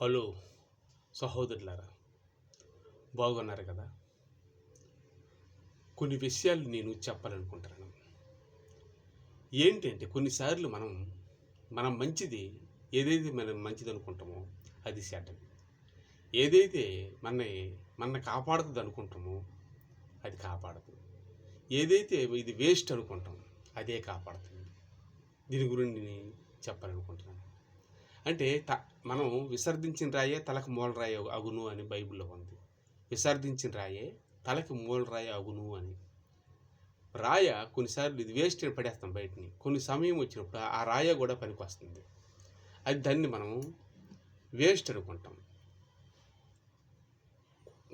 Hello సహోదరులారా బాగున్నారు కదా? కొన్ని విషయాలు నేను చెప్పాలనుకుంటున్నాను. ఏంటంటే కొన్నిసార్లు మనం మనం మంచిది ఏదైతే మనం మంచిది అనుకుంటామో అది చెడ్డది ఏదైతే మన మన కాపాడుతుంది అనుకుంటామో అది కాపాడదు. ఏదైతే ఇది వేస్ట్ అనుకుంటాం అదే కాపాడుతుంది. దీని గురించి చెప్పాలనుకుంటున్నాను. అంటే త మనం విసర్జించిన రాయే తలకు మూల రాయి అగును అని బైబిల్లో ఉంది. విసర్జించిన రాయే తలకి మూలరాయి అగును అని. రాయ కొన్నిసార్లు ఇది వేస్ట్ అని పడేస్తాం బయటని. కొన్ని సమయం వచ్చినప్పుడు ఆ రాయ కూడా పనికి వస్తుంది అది దాన్ని మనం వేస్ట్ అనుకుంటాం.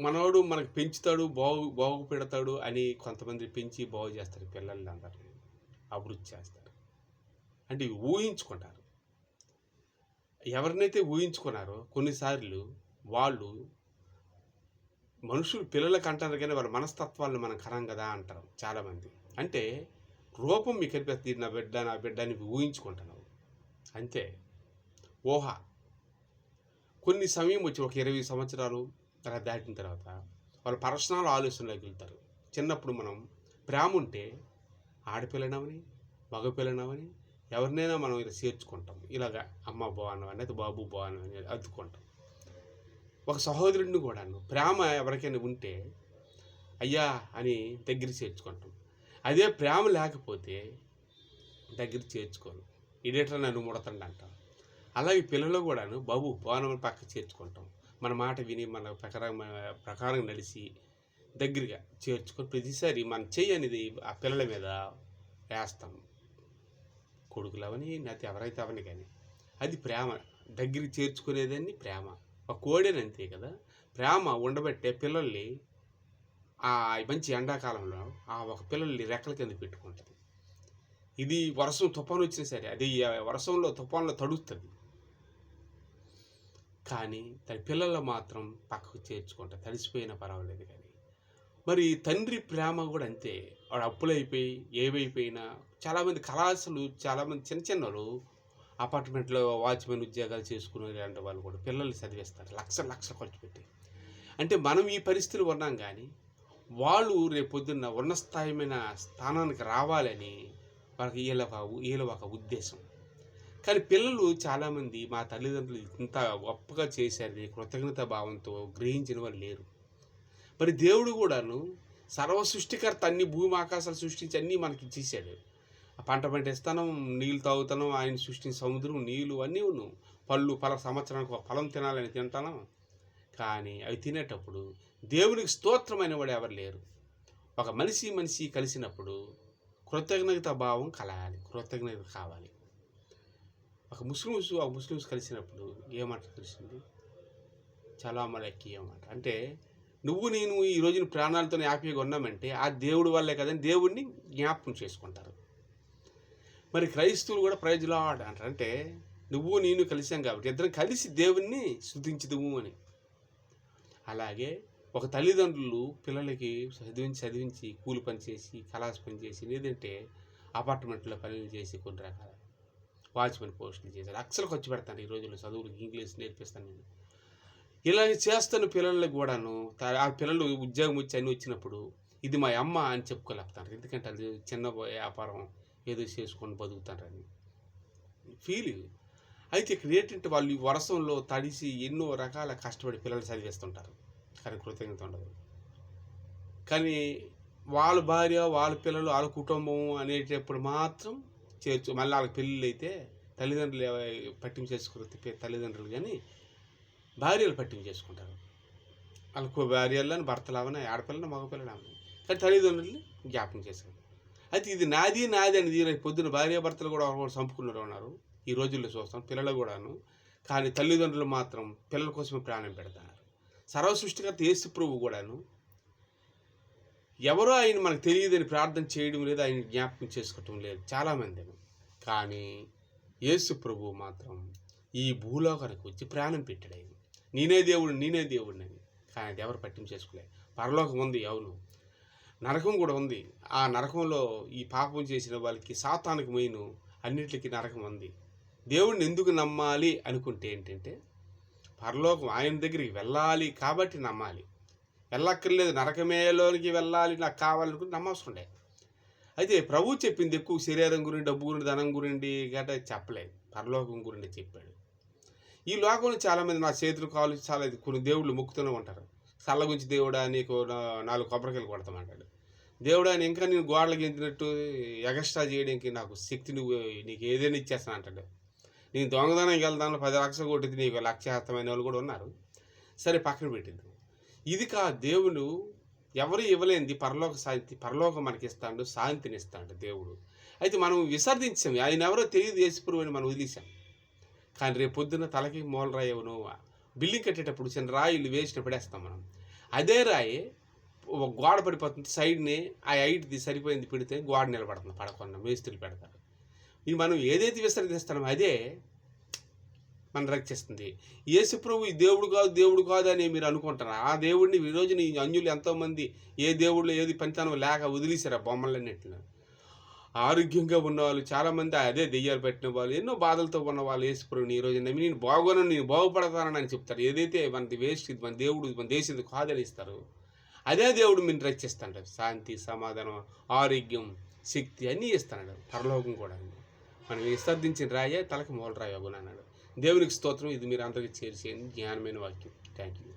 మనవాడు మనకు పెంచుతాడు బాగు బాగు పెడతాడు అని కొంతమంది పెంచి బాగు చేస్తారు పిల్లల్ని అందరినీ అభివృద్ధి చేస్తారు. అంటే ఊహించుకుంటారు. ఎవరినైతే ఊహించుకున్నారో కొన్నిసార్లు వాళ్ళు మనుషులు పిల్లలకు అంటారు కానీ వాళ్ళ మనస్తత్వాలను మనం కరం కదా అంటారు చాలామంది. అంటే రూపం మీకు కనిపిస్తుంది నా బిడ్డ నా బిడ్డ అని ఊహించుకుంటున్నావు. అంతే. ఊహ. కొన్ని సమయం వచ్చి ఒక ఇరవై సంవత్సరాలు అలా దాటిన తర్వాత వాళ్ళ పర్సనల్ ఆలోచనలోకి వెళ్తారు. చిన్నప్పుడు మనం ప్రేమ ఉంటే ఆడపిల్లనవని మగపిల్లనవని ఎవరినైనా మనం ఇలా చేర్చుకుంటాం. ఇలాగా అమ్మ బాగున్నావు అనేది బాబు బాగున్నావు అని అద్దుకుంటాం. ఒక సహోదరుడిని కూడాను ప్రేమ ఎవరికైనా ఉంటే అయ్యా అని దగ్గర చేర్చుకుంటాం. అదే ప్రేమ లేకపోతే దగ్గర చేర్చుకోను. ఇడేటర్ నన్ను ముడతండి అంటాం అలాగే పిల్లలు కూడాను బాబు బాగున్నామని పక్క చేర్చుకుంటాం. మన మాట విని మన ప్రకారం ప్రకారం నడిచి దగ్గరగా చేర్చుకొని ప్రతిసారి మన చెయ్యి అనేది ఆ పిల్లల మీద వేస్తాము కొడుకులు అవని లేకపోతే ఎవరైతే అవని కానీ. అది ప్రేమ. దగ్గరికి చేర్చుకునేదాన్ని ప్రేమ. ఒక కోడేని అంతే కదా. ప్రేమ ఉండబట్టే పిల్లల్ని ఆ మంచి ఎండాకాలంలో ఆ ఒక పిల్లల్ని రెక్కల కింద పెట్టుకుంటుంది. ఇది వర్షం తుఫాను వచ్చినా సరే అది వర్షంలో తుఫాన్లో తడుస్తుంది. కానీ తన పిల్లలు మాత్రం పక్కకు చేర్చుకుంటా. తడిసిపోయినా పర్వాలేదు కానీ. మరి తండ్రి ప్రేమ కూడా అంతే. వాడు అప్పులైపోయి ఏవైపోయినా చాలామంది కళాశాలు చాలామంది చిన్న చిన్నలు అపార్ట్మెంట్లో వాచ్మెన్ ఉద్యోగాలు చేసుకునే ఇలాంటి వాళ్ళు కూడా పిల్లల్ని చదివిస్తారు. లక్ష లక్ష ఖర్చు పెట్టి. అంటే మనం ఈ పరిస్థితులు ఉన్నాం కానీ వాళ్ళు రేపు పొద్దున్న ఉన్న స్థాయిమైన స్థానానికి రావాలని వాళ్ళకి వీళ్ళ ఒక వీళ్ళ ఒక ఉద్దేశం. కానీ పిల్లలు చాలామంది మా తల్లిదండ్రులు ఇంత గొప్పగా చేశారని కృతజ్ఞత భావంతో గ్రహించిన వాళ్ళు లేరు. మరి దేవుడు కూడాను సర్వ సృష్టికర్త అన్ని భూమి ఆకాశాలు సృష్టించి అన్నీ మనకి ఇచ్చేసాడు. ఆ పంట పంటేస్తాను నీళ్ళు తాగుతాను ఆయన సృష్టించిన సముద్రం నీళ్ళు అన్నీ ఉన్నావు పళ్ళు పల సంవత్సరానికి ఒక ఫలం తినాలని తింటాను. కానీ అవి తినేటప్పుడు దేవునికి స్తోత్రమైన వాడు ఎవరు లేరు. ఒక మనిషి మనిషి కలిసినప్పుడు కృతజ్ఞత భావం కలగాలి కృతజ్ఞత కావాలి. ఒక ముస్లిమ్స్ ఒక ముస్లిమ్స్ కలిసినప్పుడు ఏమంట తెలిసింది చాలా మలక్కి ఏమంట అంటే నువ్వు నేను ఈ రోజున ప్రాణాలతో హ్యాపీగా ఉన్నామంటే ఆ దేవుడి వల్లే కదని దేవుడిని జ్ఞాపకం చేసుకుంటారు. మరి క్రైస్తవులు కూడా ప్రయోజనం అంటారు. అంటే నువ్వు నేను కలిసాం కాబట్టి ఇద్దరం కలిసి దేవుణ్ణి శృతించదుము అని. అలాగే ఒక తల్లిదండ్రులు పిల్లలకి చదివించి చదివించి కూలి పని చేసి కళాస్ పని చేసి లేదంటే అపార్ట్మెంట్లో పనులు చేసి కొన్ని రకాల వాచ్మెన్ పోస్టులు చేశారు. లక్షలు ఖర్చు పెడతాను ఈ రోజుల్లో చదువులకు ఇంగ్లీష్ నేర్పిస్తాను నేను. ఇలా చేస్తున్న పిల్లలకు కూడాను ఆ పిల్లలు ఉద్యోగం వచ్చి అన్నీ వచ్చినప్పుడు ఇది మా అమ్మ అని చెప్పుకోలేపుతారు. ఎందుకంటే అది చిన్న వ్యాపారం ఏదో చేసుకొని బతుకుతారని ఫీల్ అయితే ఇక్కడ ఏంటంటే వాళ్ళు ఈ వర్షంలో తడిసి ఎన్నో రకాల కష్టపడి పిల్లలు చదివిస్తుంటారు. కానీ కృతజ్ఞత ఉండదు. కానీ వాళ్ళ భార్య వాళ్ళ పిల్లలు వాళ్ళ కుటుంబం అనేటప్పుడు మాత్రం చేర్చు మళ్ళీ వాళ్ళకి పెళ్ళిళ్ళు అయితే తల్లిదండ్రులు పట్టింపు చేసుకుని తల్లిదండ్రులు కానీ భార్యలు పట్టింపు చేసుకుంటారు వాళ్ళకు భార్యలను భర్తలు అవని ఆడపిల్లని మగపిల్లని అవని కానీ తల్లిదండ్రుల్ని జ్ఞాపకం చేశారు. అయితే ఇది నాది నాది అని దీని పొద్దున భార్య భర్తలు కూడా ఒకరు చంపుకున్నారు ఉన్నారు ఈ రోజుల్లో చూస్తాం పిల్లలు కూడాను. కానీ తల్లిదండ్రులు మాత్రం పిల్లల కోసమే ప్రాణం పెడతారు సర్వ సృష్టికర్త యేసు ప్రభు కూడాను ఎవరో ఆయన మనకు తెలియదని ప్రార్థన చేయడం లేదు ఆయన జ్ఞాపకం చేసుకోవటం లేదు చాలామంది కానీ యేసు ప్రభు మాత్రం ఈ భూలోకానికి వచ్చి ప్రాణం పెట్టాడు ఆయన. నేనే దేవుడు నేనే దేవుడిని అని. కానీ అది ఎవరు పట్టించేసుకోలే. పరలోకం ఉంది అవును. నరకం కూడా ఉంది. ఆ నరకంలో ఈ పాపం చేసిన వాళ్ళకి సాతానికి మెయిన్ అన్నిటికీ నరకం ఉంది. దేవుడిని ఎందుకు నమ్మాలి అనుకుంటే ఏంటంటే పరలోకం ఆయన దగ్గరికి వెళ్ళాలి కాబట్టి నమ్మాలి. వెళ్ళక్కర్లేదు నరకమేలోనికి వెళ్ళాలి నాకు కావాలనుకుని నమ్మవసరం లేదు అయితే ప్రభు చెప్పింది ఎక్కువ శరీరం గురించి డబ్బు గురించి ధనం గురించి గట్రా చెప్పలేదు పరలోకం గురించి చెప్పాడు. ఈ లోకంలో చాలామంది నా చేతులు కాలు చాలా కొన్ని దేవుళ్ళు మొక్కుతూనే ఉంటారు. చల్ల గురించి దేవుడా నీకు నాలుగు కొబ్బరికాయలు కొడతామంటాడు. దేవుడా అని ఇంకా నేను గోడలకి ఎత్తినట్టు ఎగస్ట్రా చేయడానికి నాకు శక్తి నువ్వు నీకు ఏదైనా ఇచ్చేస్తాను అంటాడు. నేను దొంగదనానికి వెళ్దాను పది లక్షలు కొట్టింది నీకు లక్ష హస్తమైన వాళ్ళు కూడా ఉన్నారు. సరే పక్కన పెట్టింది. ఇది కా దేవుడు ఎవరు ఇవ్వలేనిది పరలోక శాంతి పరలోకం మనకి ఇస్తాడు శాంతిని ఇస్తాడు దేవుడు. అయితే మనం విసర్జించాం. ఆయన ఎవరో తెలియదు యేసుప్రభు అని మనం వదిలేసాం. కానీ రేపు పొద్దున తలకి మూలరాయి నువ్వు. బిల్డింగ్ కట్టేటప్పుడు చిన్న రాయిలు వేసిన పడేస్తాం మనం. అదే రాయి ఒక గోడ పడిపోతుంది సైడ్ని ఆ హైట్ది సరిపోయింది పెడితే గోడ నిలబడుతుంది పడకుండా మేస్త్రులు పెడతారు. ఇది మనం ఏదైతే విసర్జిస్తామో అదే మన రక్షిస్తుంది. యేసు ప్రభు ఈ దేవుడు కాదు దేవుడు కాదు అని మీరు అనుకుంటారు? ఆ దేవుడిని ఈ నీ అంజులు ఎంతోమంది ఏ దేవుళ్ళు ఏది పంచానో లేక వదిలేశారు ఆ బొమ్మలన్నింటిని? ఆరోగ్యంగా ఉన్నవాళ్ళు చాలామంది అదే దెయ్యాలు పెట్టిన వాళ్ళు ఎన్నో బాధలతో ఉన్న వాళ్ళు వేసుకుని ఈ రోజు నమ్మి నేను బాగోను నేను బాగుపడతానని అని చెప్తారు. ఏదైతే మనది వేస్ట్ ఇది మన దేవుడు మన దేశం ఇది కాదని ఇస్తారు. అదే దేవుడు మీరు రక్షిస్తాడు. శాంతి సమాధానం ఆరోగ్యం శక్తి అన్నీ ఇస్తాడు. పరలోకం కూడా మనం విసర్జించిన రాయే తలకి మూల రాయోగులు అన్నాడు. దేవునికి స్తోత్రం. ఇది మీరు అందరికీ చేర్చేయండి జ్ఞానమైన వాక్యం. Thank you